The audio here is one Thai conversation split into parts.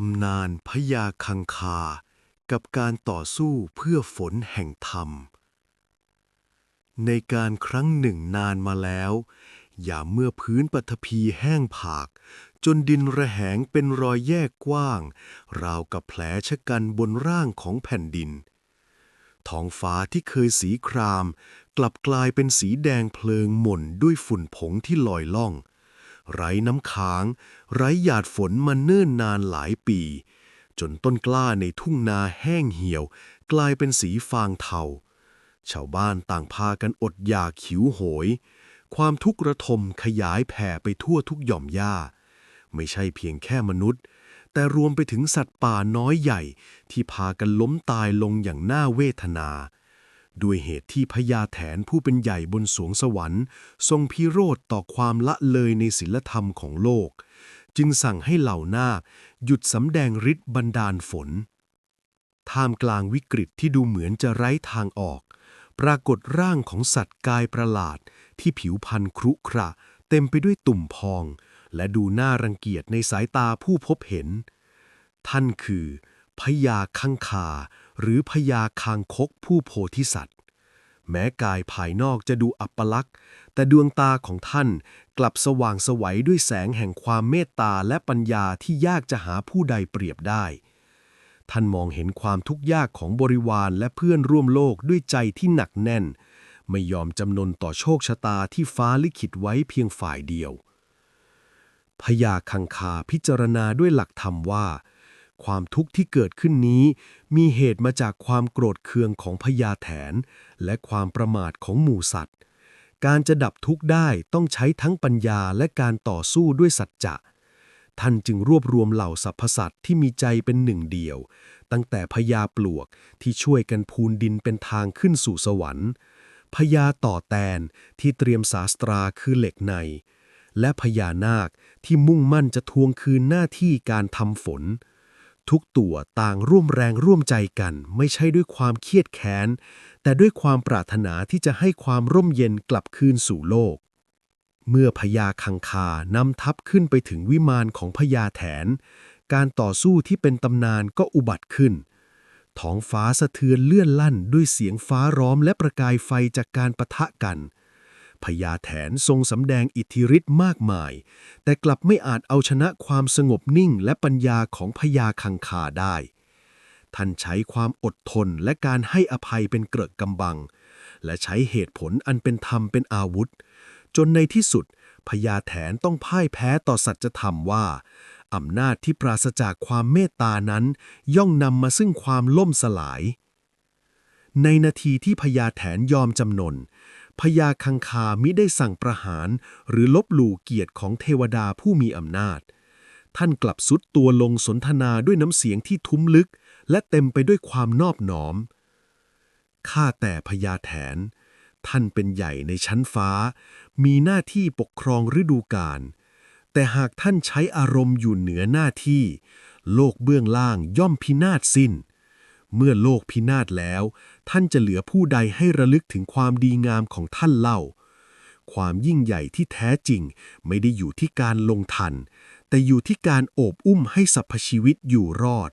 ตำนานพญาคังคา กับการต่อสู้เพื่อฝนแห่งธรรม ในการครั้งหนึ่งนานมาแล้ว อย่าเมื่อพื้นปฐพีแห้งผาก จนดินระแหงเป็นรอยแยกกว้าง ราวกับแผลชะกันบนร่างของแผ่นดิน ท้องฟ้าที่เคยสีคราม กลับกลายเป็นสีแดงเพลิงหม่นด้วยฝุ่นผงที่ลอยล่อง ไร้น้ำค้าง ไร้หยาดฝนมาเนิ่นนานหลายปี จนต้นกล้าในทุ่งนาแห้งเหี่ยว กลายเป็นสีฟางเทา ชาวบ้านต่างพากันอดอยากหิวโหย ความทุกข์ระทมขยายแผ่ไปทั่วทุกหย่อมหญ้า ไม่ใช่เพียงแค่มนุษย์ แต่รวมไปถึงสัตว์ป่าน้อยใหญ่ที่พากันล้มตายลงอย่างน่าเวทนา ด้วยเหตุที่พญาแถนผู้เป็นใหญ่บนสวงสวรรค์ ทรงพิโรธต่อความละเลยในศีลธรรมของโลก จึงสั่งให้เหล่านาคหยุดสำแดงฤทธิ์บันดาลฝน ท่ามกลางวิกฤตที่ดูเหมือนจะไร้ทางออก ปรากฏร่างของสัตว์กายประหลาด ที่ผิวพรรณครุขระ เต็มไปด้วยตุ่มพอง และดูน่ารังเกียจในสายตาผู้พบเห็น ท่านคือพญาคังคา หรือพญาคางคกผู้โพธิสัตว์ แม้กายภายนอกจะดูอัปลักษณ์แต่ดวงตาของท่านกลับสว่างสวัยด้วยแสงแห่งความเมตตาและปัญญาที่ยากจะหาผู้ใดเปรียบได้ ท่านมองเห็นความทุกข์ยากของบริวารและเพื่อนร่วมโลกด้วยใจที่หนักแน่น ไม่ยอมจำนนต่อโชคชะตาที่ฟ้าลิขิตไว้เพียงฝ่ายเดียวพญาคังคาพิจารณาด้วยหลักธรรมว่า ความทุกข์ที่เกิดขึ้นนี้ มีเหตุมาจากความโกรธเคืองของพญาแถน และความประมาทของหมู่สัตว์ การจะดับทุกข์ได้ต้องใช้ทั้งปัญญาและการต่อสู้ด้วยสัจจะท่านจึงรวบรวมเหล่าสรรพสัตว์ที่มีใจเป็นหนึ่งเดียว ตั้งแต่พญาปลวกที่ช่วยกันพูนดินเป็นทางขึ้นสู่สวรรค์พญาต่อแตนที่เตรียมศาสตราคือเหล็กใน และพญานาคที่มุ่งมั่นจะทวงคืนหน้าที่การทำฝน ทุกตัวต่างร่วมแรงร่วมใจกัน ไม่ใช่ด้วยความเครียดแค้น แต่ด้วยความปรารถนาที่จะให้ความร่มเย็นกลับคืนสู่โลก เมื่อพญาคังคานำทัพขึ้นไปถึงวิมานของพญาแถน การต่อสู้ที่เป็นตำนานก็อุบัติขึ้น ท้องฟ้าสะเทือนเลื่อนลั่นด้วยเสียงฟ้าร้อมและประกายไฟจากการปะทะกัน พญาแถนทรงสำแดงอิทธิฤทธิ์มากมาย แต่กลับไม่อาจเอาชนะความสงบนิ่งและปัญญาของพญาคังคาได้ ท่านใช้ความอดทนและการให้อภัยเป็นเกรากำบัง และใช้เหตุผลอันเป็นธรรมเป็นอาวุธ จนในที่สุดพญาแถนต้องพ่ายแพ้ต่อสัจธรรมว่าอำนาจที่ปราศจากความเมตตานั้น ย่อมนำมาซึ่งความล่มสลาย ในนาทีที่พญาแถนยอมจำนน พญาคังคามิได้สั่งประหาร หรือลบหลู่เกียรติของเทวดาผู้มีอำนาจ ท่านกลับสุดตัวลงสนทนาด้วยน้ำเสียงที่ทุ้มลึก และเต็มไปด้วยความนอบน้อม ข้าแต่พญาแถน ท่านเป็นใหญ่ในชั้นฟ้า มีหน้าที่ปกครองฤดูกาล แต่หากท่านใช้อารมณ์อยู่เหนือหน้าที่ โลกเบื้องล่างย่อมพินาศสิ้น เมื่อโลกพินาศแล้ว ท่านจะเหลือผู้ใดให้ระลึกถึงความดีงามของท่านเล่า ความยิ่งใหญ่ที่แท้จริงไม่ได้อยู่ที่การลงทัน แต่อยู่ที่การโอบอุ้มให้สรรพชีวิตอยู่รอด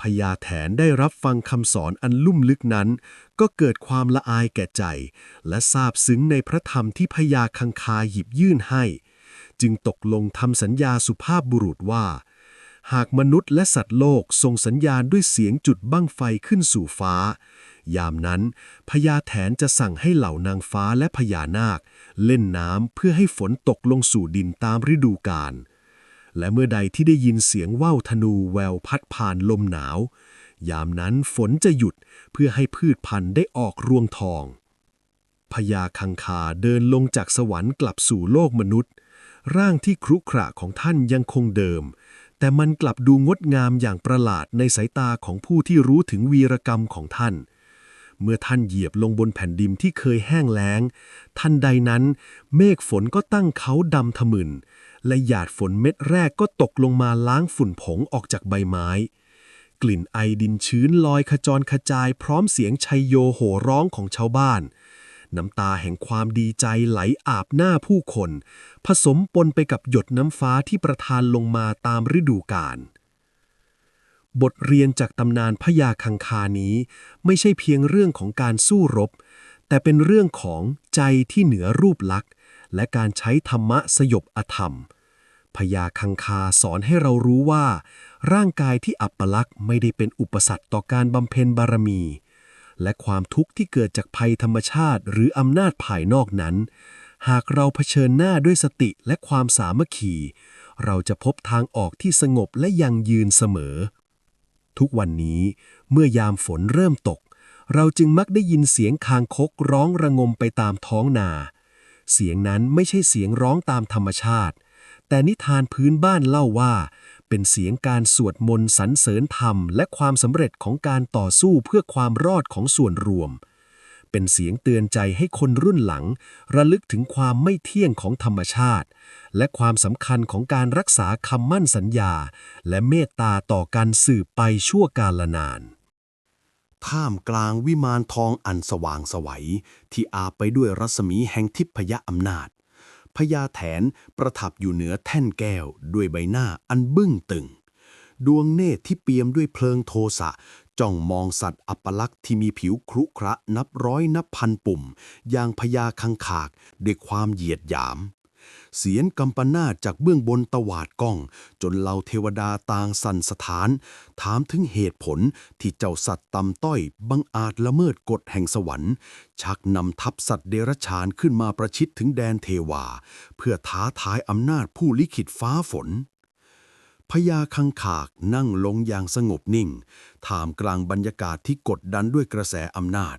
พญาแถนได้รับฟังคำสอนอันลุ่มลึกนั้น ก็เกิดความละอายแก่ใจ และซาบซึ้งในพระธรรมที่พญาคังคาหยิบยื่นให้ จึงตกลงทำสัญญาสุภาพบุรุษว่า หากมนุษย์และสัตว์โลกส่งสัญญาณด้วยเสียงจุดบั้งไฟขึ้นสู่ฟ้า ยามนั้นพญาแถนจะสั่งให้เหล่านางฟ้าและพญานาค เล่นน้ำเพื่อให้ฝนตกลงสู่ดินตามฤดูกาลและเมื่อใดที่ได้ยินเสียงว่าวธนูแววพัดผ่านลมหนาว ยามนั้นฝนจะหยุดเพื่อให้พืชพันธุ์ได้ออกรวงทองพญาคังคาเดินลงจากสวรรค์กลับสู่โลกมนุษย์ ร่างที่ครุขระของท่านยังคงเดิม แต่มันกลับดูงดงามอย่างประหลาดในสายตาของผู้ที่รู้ถึงวีรกรรมของท่าน เมื่อท่านเหยียบลงบนแผ่นดินที่เคยแห้งแล้งทันใดนั้น เมฆฝนก็ตั้งเขาดำทะมึน และหยาดฝนเม็ดแรกก็ตกลงมาล้างฝุ่นผงออกจากใบไม้ กลิ่นไอดินชื้นลอยขจรขจายพร้อมเสียงชัยโยโห่ร้องของชาวบ้าน น้ำตาแห่งความดีใจไหลอาบหน้าผู้คน ผสมปนไปกับหยดน้ำฟ้าที่ประทานลงมาตามฤดูกาลบทเรียนจากตำนานพญาคังคานี้ไม่ใช่เพียงเรื่องของการสู้รบ แต่เป็นเรื่องของใจที่เหนือรูปลักษณ์ และการใช้ธรรมะสยบอธรรมพญาคังคาสอนให้เรารู้ว่า ร่างกายที่อัปลักษณ์ไม่ได้เป็นอุปสรรคต่อการบำเพ็ญบารมี และความทุกข์ที่เกิดจากภัยธรรมชาติ หรืออำนาจภายนอกนั้น หากเราเผชิญหน้าด้วยสติและความสามัคคี เราจะพบทางออกที่สงบและยังยืนเสมอ ทุกวันนี้เมื่อยามฝนเริ่มตก เราจึงมักได้ยินเสียงคางคกร้องระงมไปตามท้องนา เสียงนั้นไม่ใช่เสียงร้องตามธรรมชาติ แต่นิทานพื้นบ้านเล่าว่า เป็นเสียงการสวดมนต์สรรเสริญธรรม และความสำเร็จของการต่อสู้เพื่อความรอดของส่วนรวม เป็นเสียงเตือนใจให้คนรุ่นหลัง ระลึกถึงความไม่เที่ยงของธรรมชาติ และความสำคัญของการรักษาคำมั่นสัญญา และเมตตาต่อกันสืบไปชั่วกาลนานท่ามกลางวิมานทองอันสว่างไสวัยที่อาบไปด้วยรัศมีแห่งทิพยอำนาจ พญาแถนประทับอยู่เหนือแท่นแก้วด้วยใบหน้าอันบึ้งตึง ดวงเนตรที่เปี่ยมด้วยเพลิงโทสะจ้องมองสัตว์อัปลักษ์ที่มีผิวครุขระนับร้อยนับพันปุ่ม อย่างพญาคังคากด้วยความเหยียดหยาม เสียงกำปนาตจากเบื้องบนตวาดก้อง จนเหล่าเทวดาต่างสั่นสถาน ถามถึงเหตุผลที่เจ้าสัตว์ต่ำต้อย บังอาจละเมิดกฎแห่งสวรรค์ ชักนำทัพสัตว์เดรัจฉานขึ้นมาประชิดถึงแดนเทวา เพื่อท้าทายอำนาจผู้ลิขิตฟ้าฝนพญาคังขากนั่งลงอย่างสงบนิ่ง ท่ามกลางบรรยากาศที่กดดันด้วยกระแสอำนาจ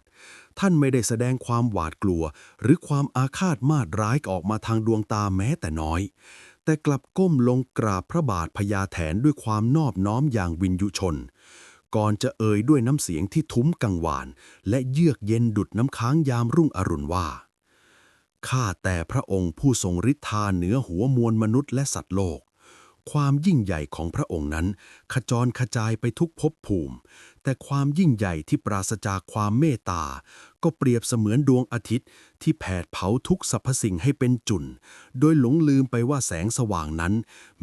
ท่านไม่ได้แสดงความหวาดกลัว หรือความอาฆาตมาดร้ายออกมาทางดวงตาแม้แต่น้อย แต่กลับก้มลงกราบพระบาทพญาแถนด้วยความนอบน้อมอย่างวินยุชน ก่อนจะเอ่ยด้วยน้ำเสียงที่ทุ้มกังวาน และเยือกเย็นดุดน้ำค้างยามรุ่งอรุณว่าข้าแต่พระองค์ผู้ทรงฤทธาเหนือหัวมวลมนุษย์และสัตว์โลก ความยิ่งใหญ่ของพระองค์นั้น ขจรขจายไปทุกภพภูมิ แต่ความยิ่งใหญ่ที่ปราศจากความเมตตา ก็เปรียบเสมือนดวงอาทิตย์ ที่แผดเผาทุกสรรพสิ่งให้เป็นจุน โดยหลงลืมไปว่าแสงสว่างนั้น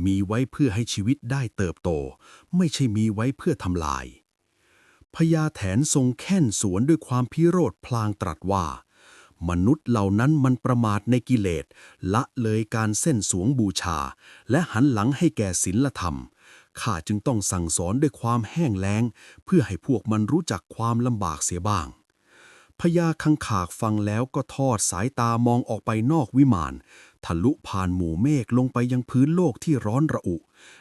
มีไว้เพื่อให้ชีวิตได้เติบโต ไม่ใช่มีไว้เพื่อทำลายพญาแถนทรงแค่นสวนด้วยความพิโรธพลางตรัสว่า มนุษย์เหล่านั้นมันประมาทในกิเลส ละเลยการเส้นสวงบูชา และหันหลังให้แก่ศีลธรรม ข้าจึงต้องสั่งสอนด้วยความแห้งแล้ง เพื่อให้พวกมันรู้จักความลำบากเสียบ้างพญาคังขากฟังแล้วก็ทอดสายตามองออกไปนอกวิมาน ทะลุผ่านหมู่เมฆลงไปยังพื้นโลกที่ร้อนระอุ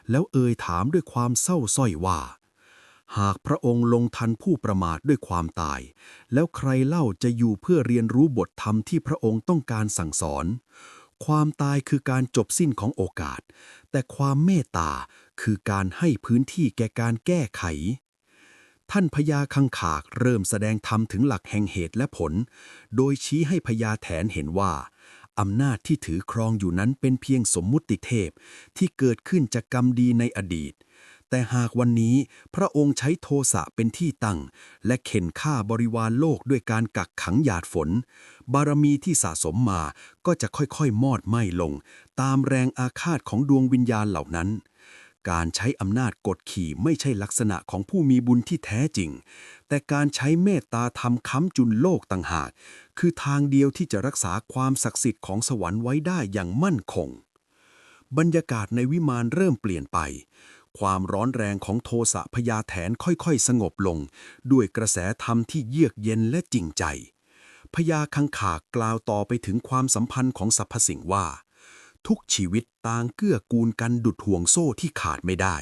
แล้วเอ่ยถามด้วยความเศร้าส้อยว่า หากพระองค์ลงทันผู้ประมาทด้วยความตาย แล้วใครเล่าจะอยู่เพื่อเรียนรู้บทธรรมที่พระองค์ต้องการสั่งสอน ความตายคือการจบสิ้นของโอกาส แต่ความเมตตาคือการให้พื้นที่แก่การแก้ไข ท่านพญาคังขากเริ่มแสดงธรรมถึงหลักแห่งเหตุและผล โดยชี้ให้พญาแถนเห็นว่าอำนาจที่ถือครองอยู่นั้นเป็นเพียงสมมุติเทพที่เกิดขึ้นจากกรรมดีในอดีต แต่หากวันนี้พระองค์ใช้โทสะเป็นที่ตั้ง และเข็นฆ่าบริวารโลกด้วยการกักขังหยาดฝน บารมีที่สะสมมาก็จะค่อยๆ มอดไหม้ลง ตามแรงอาฆาตของดวงวิญญาณเหล่านั้น การใช้อำนาจกดขี่ไม่ใช่ลักษณะของผู้มีบุญที่แท้จริง แต่การใช้เมตตาทำค้ำจุนโลกต่างหาก คือทางเดียวที่จะรักษาความศักดิ์สิทธิ์ของสวรรค์ไว้ได้อย่างมั่นคงบรรยากาศในวิมานเริ่มเปลี่ยนไป ความร้อนแรงของโทสะพญาแถนค่อยๆ สงบลง ด้วยกระแสธรรมที่เยือกเย็นและจริงใจพญาคังขากกล่าวต่อไปถึงความสัมพันธ์ของสรรพสิ่งว่า ทุกชีวิตต่างเกื้อกูลกันดุดห่วงโซ่ที่ขาดไม่ได้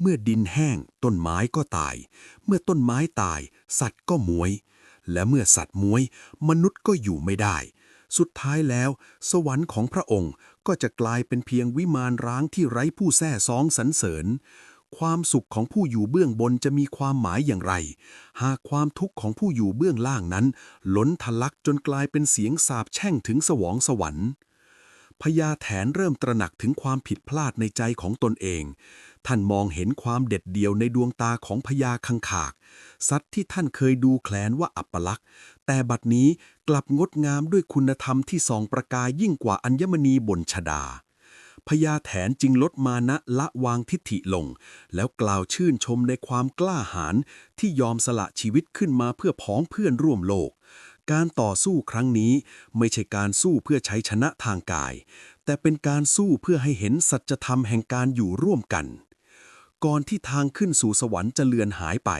เมื่อดินแห้ง ต้นไม้ก็ตาย เมื่อต้นไม้ตาย สัตว์ก็มวย และเมื่อสัตว์มวย มนุษย์ก็อยู่ไม่ได้ สุดท้ายแล้ว สวรรค์ของพระองค์ก็จะกลายเป็นเพียงวิมานร้างที่ไร้ผู้แท้ซองสรรเสริญ ความสุขของผู้อยู่เบื้องบนจะมีความหมายอย่างไร หากความทุกข์ของผู้อยู่เบื้องล่างนั้น ล้นทะลักจนกลายเป็นเสียงสาบแช่งถึงสวองสวรรค์พญาแถนเริ่มตระหนักถึงความผิดพลาดในใจของตนเอง ท่านมองเห็นความเด็ดเดี่ยวในดวงตาของพญาคังขาก สัตว์ที่ท่านเคยดูแคลนว่าอัปลักษณ์ แต่บัดนี้กลับงดงามด้วยคุณธรรมที่สองประกายยิ่งกว่าอัญมณีบนชดาพญาแถนจึงลดมานะละวางทิฐิลง แล้วกล่าวชื่นชมในความกล้าหาญที่ยอมสละชีวิตขึ้นมาเพื่อพ้องเพื่อนร่วมโลก การต่อสู้ครั้งนี้ไม่ใช่การสู้เพื่อใช้ชนะทางกาย แต่เป็นการสู้เพื่อให้เห็นสัจธรรมแห่งการอยู่ร่วมกัน ก่อนที่ทางขึ้นสู่สวรรค์จะเลือนหายไป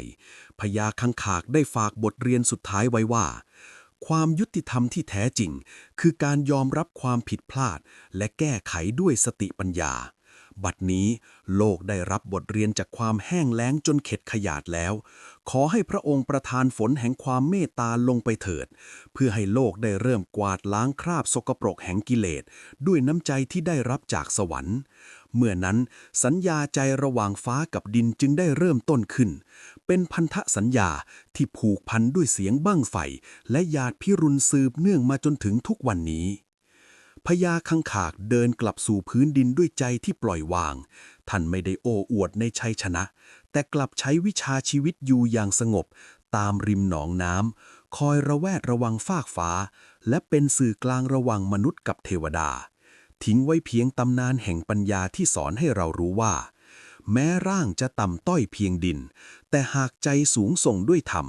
พญาคังคากได้ฝากบทเรียนสุดท้ายไว้ว่า ความยุติธรรมที่แท้จริง คือการยอมรับความผิดพลาด และแก้ไขด้วยสติปัญญา บัดนี้โลกได้รับบทเรียนจากความแห้งแล้งจนเข็ดขยาดแล้ว ขอให้พระองค์ประทานฝนแห่งความเมตตาลงไปเถิด เพื่อให้โลกได้เริ่มกวาดล้างคราบสกปรกแห่งกิเลสด้วยน้ำใจที่ได้รับจากสวรรค์ เมื่อนั้นสัญญาใจระหว่างฟ้ากับดินจึงได้เริ่มต้นขึ้น เป็นพันธสัญญาที่ผูกพันด้วยเสียงบั้งไฟ และหยาดพิรุณสืบเนื่องมาจนถึงทุกวันนี้พญาคังขากเดินกลับสู่พื้นดินด้วยใจที่ปล่อยวาง ท่านไม่ได้โอ้อวดในชัยชนะ แต่กลับใช้วิชาชีวิตอยู่อย่างสงบ ตามริมหนองน้ำคอยระแวดระวังฟากฟ้า และเป็นสื่อกลางระหว่างมนุษย์กับเทวดา ทิ้งไว้เพียงตำนานแห่งปัญญาที่สอนให้เรารู้ว่า แม้ร่างจะต่ำต้อยเพียงดิน แต่หากใจสูงส่งด้วยธรรม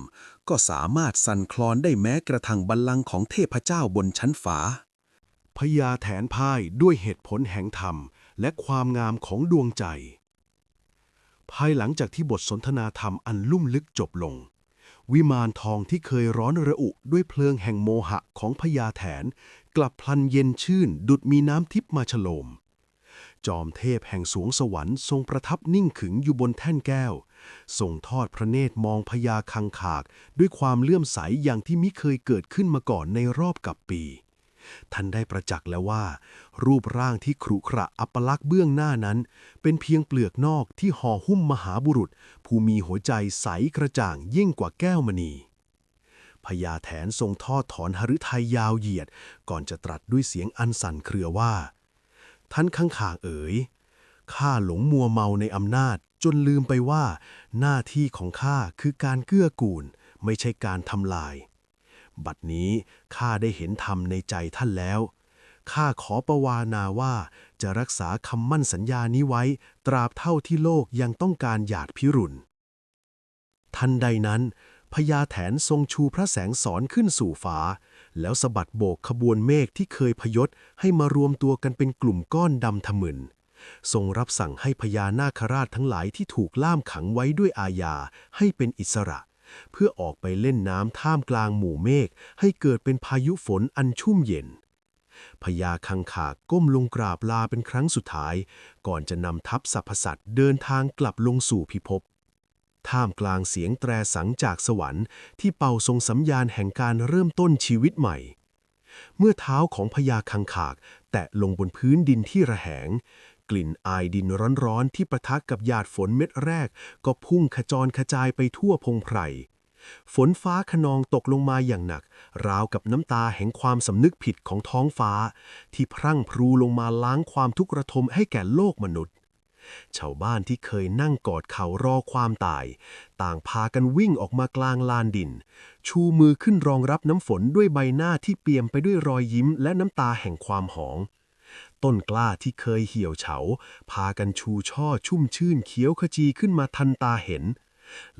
ก็สามารถสั่นคลอนได้แม้กระทั่งบัลลังก์ของเทพเจ้าบนชั้นฟ้าพญาแถนพ่ายด้วยเหตุผลแห่งธรรม และความงามของดวงใจ ภายหลังจากที่บทสนทนาธรรมอันลุ่มลึกจบลง วิมานทองที่เคยร้อนระอุด้วยเพลิงแห่งโมหะของพญาแถน กลับพลันเย็นชื่น ดุดมีน้ำทิพมาฉโลม จอมเทพแห่งสวงสวรรค์ทรงประทับนิ่งขึงอยู่บนแท่นแก้ว ทรงทอดพระเนตรมองพญาคังคาก ด้วยความเลื่อมใสอย่างที่มิเคยเกิดขึ้นมาก่อนในรอบกับปี ท่านได้ประจักษ์แล้วว่า รูปร่างที่ขรุขระอัปลักษณ์เบื้องหน้านั้น เป็นเพียงเปลือกนอกที่ห่อหุ้มมหาบุรุษ ผู้มีหัวใจใสกระจ่างยิ่งกว่าแก้วมณีพญาแถนทรงทอดถอนหฤทัยยาวเหยียด ก่อนจะตรัสด้วยเสียงอันสั่นเครือว่า ท่านข้างขางเอ๋ยข้าหลงมัวเมาในอำนาจ จนลืมไปว่า หน้าที่ของข้าคือการเกื้อกูล ไม่ใช่การทำลาย บัดนี้ข้าได้เห็นธรรมในใจท่านแล้ว ข้าขอประวานาว่าจะรักษาคำมั่นสัญญานี้ไว้ ตราบเท่าที่โลกยังต้องการหยาดพิรุณทันใดนั้นพญาแถนทรงชูพระแสงสอนขึ้นสู่ฟ้า แล้วสะบัดโบกขบวนเมฆที่เคยพยศให้มารวมตัวกันเป็นกลุ่มก้อนดำทะมึน ทรงรับสั่งให้พญานาคราชทั้งหลายที่ถูกล่ามขังไว้ด้วยอาญาให้เป็นอิสระ เพื่อออกไปเล่นน้ำท่ามกลางหมู่เมฆให้เกิดเป็นพายุฝนอันชุ่มเย็นพญาคังคากก้มลงกราบลาเป็นครั้งสุดท้าย ก่อนจะนำทัพสรรพสัตว์เดินทางกลับลงสู่พิภพท่ามกลางเสียงแตรสังจากสวรรค์ที่เป่าทรงสัญญาณแห่งการเริ่มต้นชีวิตใหม่ เมื่อเท้าของพญาคังคาก แตะลงบนพื้นดินที่ระแหง กลิ่นอายดินร้อนๆ ที่ประทักกับหยาดฝนเม็ดแรก ก็พุ่งขจรขจายไปทั่วพงไพร ฝนฟ้าขนองตกลงมาอย่างหนัก ราวกับน้ำตาแห่งความสำนึกผิดของท้องฟ้า ที่พรั่งพรูลงมาล้างความทุกข์ระทมให้แก่โลกมนุษย์ ชาวบ้านที่เคยนั่งกอดเข่ารอความตาย ต่างพากันวิ่งออกมากลางลานดิน ชูมือขึ้นรองรับน้ำฝนด้วยใบหน้าที่เปี่ยมไปด้วยรอยยิ้มและน้ำตาแห่งความหอง ต้นกล้าที่เคยเหี่ยวเฉา พากันชูช่อชุ่มชื่นเขียวขจีขึ้นมาทันตาเห็น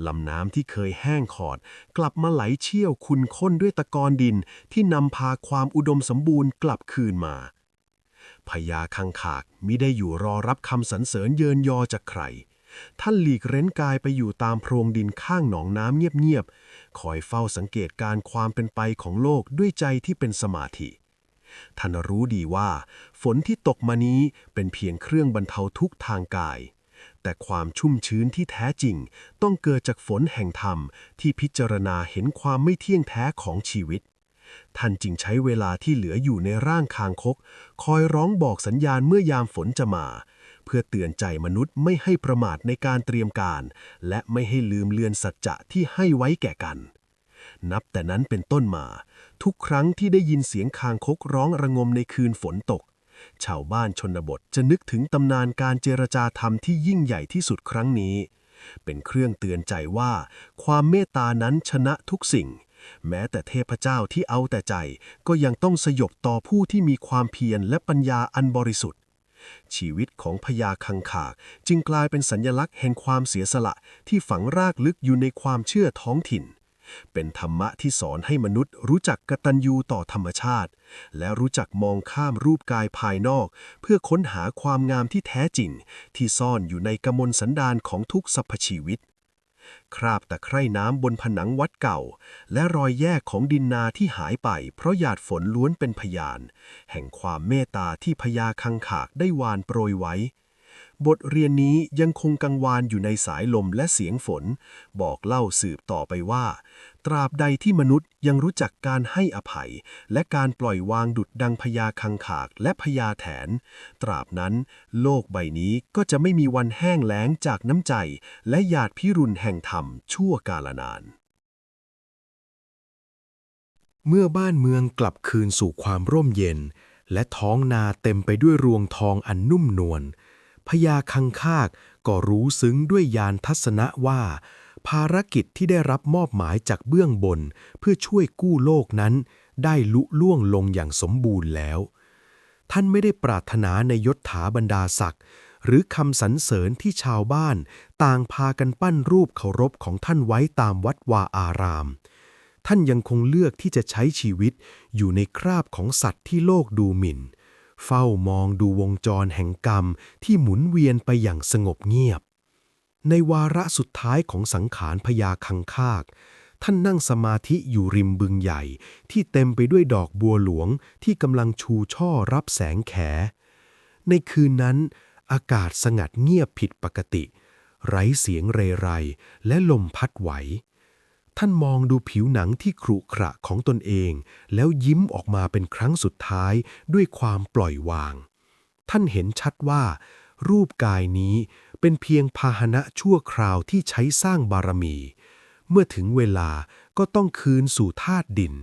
ลำน้ำที่เคยแห้งขอด กลับมาไหลเชี่ยวคุณข้นด้วยตะกอนดินที่นำพาความอุดมสมบูรณ์กลับคืนมาพญาคังขากมิได้อยู่รอรับคำสรรเสริญเยินยอจากใคร ท่านหลีกเร้นกายไปอยู่ตามโพรงดินข้างหนองน้ำเงียบๆ คอยเฝ้าสังเกตการความเป็นไปของโลกด้วยใจที่เป็นสมาธิ ท่านรู้ดีว่า ฝนที่ตกมานี้เป็นเพียงเครื่องบรรเทาทุกทางกาย แต่ความชุ่มชื้นที่แท้จริง ต้องเกิดจากฝนแห่งธรรมที่พิจารณาเห็นความไม่เที่ยงแท้ของชีวิต ท่านจึงใช้เวลาที่เหลืออยู่ในร่างคางคก คอยร้องบอกสัญญาณเมื่อยามฝนจะมา เพื่อเตือนใจมนุษย์ไม่ให้ประมาทในการเตรียมการ และไม่ให้ลืมเลือนสัจจะที่ให้ไว้แก่กัน นับแต่นั้นเป็นต้นมา ทุกครั้งที่ได้ยินเสียงคางคกร้องระงมในคืนฝนตก ชาวบ้านชนบทจะนึกถึงตำนานการเจรจาธรรมที่ยิ่งใหญ่ที่สุดครั้งนี้ เป็นเครื่องเตือนใจว่า ความเมตตานั้นชนะทุกสิ่ง แม้แต่เทพเจ้าที่เอาแต่ใจ ก็ยังต้องสยบต่อผู้ที่มีความเพียรและปัญญาอันบริสุทธิ์ชีวิตของพญาคังคากจึงกลายเป็นสัญลักษณ์แห่งความเสียสละที่ฝังรากลึกอยู่ในความเชื่อท้องถิ่น เป็นธรรมะที่สอนให้มนุษย์รู้จักกตัญญูต่อธรรมชาติ และรู้จักมองข้ามรูปกายภายนอก เพื่อค้นหาความงามที่แท้จริง ที่ซ่อนอยู่ในกมลสันดานของทุกสรรพชีวิต คราบตะไคร่น้ำบนผนังวัดเก่า และรอยแยกของดินนาที่หายไป เพราะหยาดฝนล้วนเป็นพยาน แห่งความเมตตาที่พญาคังขากได้วานโปรยไว้ บทเรียนนี้ยังคงกังวานอยู่ในสายลมและเสียงฝน บอกเล่าสืบต่อไปว่า ตราบใดที่มนุษย์ยังรู้จักการให้อภัย และการปล่อยวางดุดดังพญาคังขากและพญาแถน ตราบนั้นโลกใบนี้ก็จะไม่มีวันแห้งแล้งจากน้ำใจ และหยาดพิรุณแห่งธรรมชั่วกาลนาน เมื่อบ้านเมืองกลับคืนสู่ความร่มเย็น และท้องนาเต็มไปด้วยรวงทองอันนุ่มนวล พญาคังคากก็รู้ซึ้งด้วยยานทัศนะว่า ภารกิจที่ได้รับมอบหมายจากเบื้องบน เพื่อช่วยกู้โลกนั้น ได้ลุล่วงลงอย่างสมบูรณ์แล้ว ท่านไม่ได้ปรารถนาในยศถาบรรดาศักดิ์หรือคำสรรเสริญที่ชาวบ้าน ต่างพากันปั้นรูปเคารพของท่านไว้ตามวัดวาอาราม ท่านยังคงเลือกที่จะใช้ชีวิตอยู่ในคราบของสัตว์ที่โลกดูหมิ่น เฝ้ามองดูวงจรแห่งกรรมที่หมุนเวียนไปอย่างสงบเงียบ ในวาระสุดท้ายของสังขารพญาคังคากท่านนั่งสมาธิอยู่ริมบึงใหญ่ ที่เต็มไปด้วยดอกบัวหลวงที่กำลังชูช่อรับแสงแข ในคืนนั้น อากาศสงัดเงียบผิดปกติ ไร้เสียงเรไรและลมพัดไหว ท่านมองดูผิวหนังที่ขรุขระของตนเอง แล้วยิ้มออกมาเป็นครั้งสุดท้ายด้วยความปล่อยวาง ท่านเห็นชัดว่า รูปกายนี้เป็นเพียงพาหนะชั่วคราวที่ใช้สร้างบารมี เมื่อถึงเวลาก็ต้องคืนสู่ธาตุดิน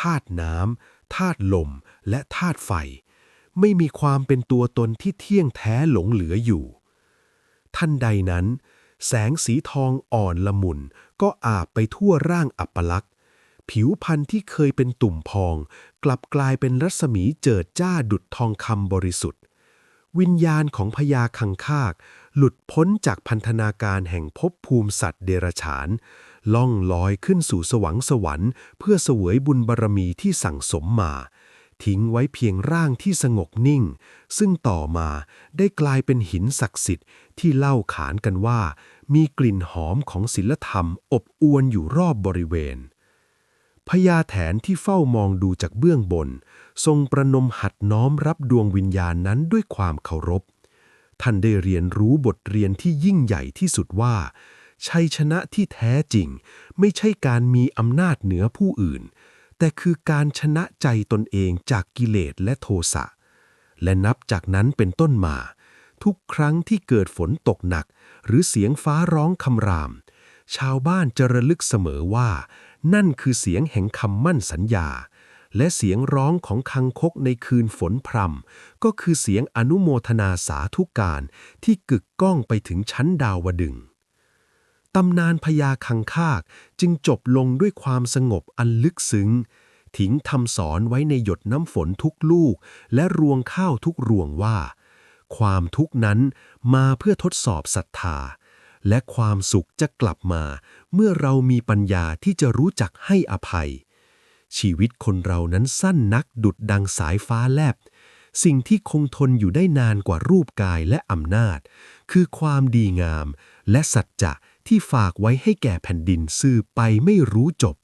ธาตุน้ำธาตุลม และธาตุไฟ ไม่มีความเป็นตัวตนที่เที่ยงแท้หลงเหลืออยู่ ท่านใดนั้น แสงสีทองอ่อนละมุนก็อาบไปทั่วร่างอัปลักษณ์ผิวพันธุ์ที่เคยเป็นตุ่มพอง กลับกลายเป็นรัศมีเจิดจ้าดุดทองคำบริสุทธิ์ วิญญาณของพญาคังคากหลุดพ้นจากพันธนาการแห่งภพภูมิสัตว์เดรัจฉาน ล่องลอยขึ้นสู่สวรรค์สวรรค์เพื่อเสวยบุญบารมีที่สั่งสมมา ทิ้งไว้เพียงร่างที่สงบนิ่ง ซึ่งต่อมาได้กลายเป็นหินศักดิ์สิทธิ์ที่เล่าขานกันว่า มีกลิ่นหอมของศิลธรรมอบอวนอยู่รอบบริเวณพญาแถนที่เฝ้ามองดูจากเบื้องบน ทรงประนมหัดน้อมรับดวงวิญญาณนั้นด้วยความเคารพ ท่านได้เรียนรู้บทเรียนที่ยิ่งใหญ่ที่สุดว่า ชัยชนะที่แท้จริง ไม่ใช่การมีอำนาจเหนือผู้อื่น แต่คือการชนะใจตนเองจากกิเลสและโทสะ และนับจากนั้นเป็นต้นมา ทุกครั้งที่เกิดฝนตกหนัก หรือเสียงฟ้าร้องคำราม ชาวบ้านจะระลึกเสมอว่า นั่นคือเสียงแห่งคำมั่นสัญญา และเสียงร้องของคังคกในคืนฝนพรำก็คือเสียงอนุโมทนาสาธุการที่กึกก้องไปถึงชั้นดาวดึงตำนานพญาคังคากจึงจบลงด้วยความสงบอันลึกซึ้งทิ้งทำสอนไว้ในหยดน้ำฝนทุกลูก และรวงข้าวทุกรวงว่า ความทุกข์นั้นมาเพื่อทดสอบศรัทธา และความสุขจะกลับมา เมื่อเรามีปัญญาที่จะรู้จักให้อภัย ชีวิตคนเรานั้นสั้นนักดุดดังสายฟ้าแลบ สิ่งที่คงทนอยู่ได้นานกว่ารูปกายและอำนาจ คือความดีงาม และสัจจะที่ฝากไว้ให้แก่แผ่นดินสืบไปไม่รู้จบ